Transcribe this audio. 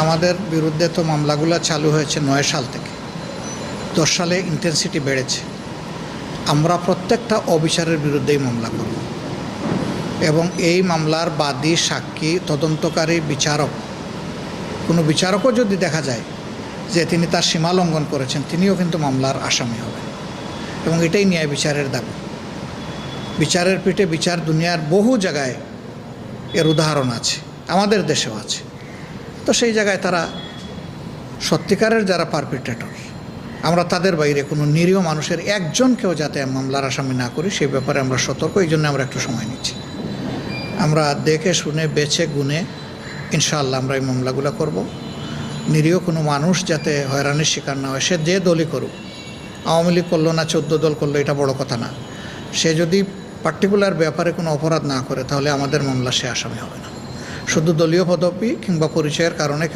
আমাদের বিরুদ্ধে তো মামলাগুলো চালু হয়েছে নয় সাল থেকে। দশ সালে ইন্টেন্সিটি বেড়েছে। আমরা প্রত্যেকটা অবিচারের বিরুদ্ধেই মামলা করব। এবং এই মামলার বাদী, সাক্ষী, তদন্তকারী বিচারক, কোনো বিচারকও যদি দেখা যায় যে তিনি তার সীমা লঙ্ঘন করেছেন, তিনিও কিন্তু মামলার আসামি হবেন। এবং এটাই ন্যায় বিচারের দাবি। বিচারের পিঠে বিচার দুনিয়ার বহু জায়গায় এর উদাহরণ আছে। আমাদের দেশেও আছে। তো সেই জায়গায় তারা সত্যিকারের যারা পারপিটেটর আমরা তাদের বাইরে কোনো নিরীহ মানুষের একজনকেও যাতে মামলার আসামি না করি সেই ব্যাপারে আমরা সতর্ক, এই জন্য আমরা একটু সময় নিচ্ছি। আমরা দেখে, শুনে, বেছে, গুনে, ইনশাআল্লাহ আমরা এই মামলাগুলো করব। নিরীহ কোনো মানুষ যাতে হয়রানির শিকার না হয়, সে যে দলই করুক, আওয়ামী লীগ করল না, চোদ্দ দল করল, এটা বড় কথা না। সে যদি পার্টিকুলার ব্যাপারে কোনো অপরাধ না করে, তাহলে আমাদের মামলা সে আসামি হবে না। শুধু দলীয় পদবি কিংবা পরিচয়ের কারণে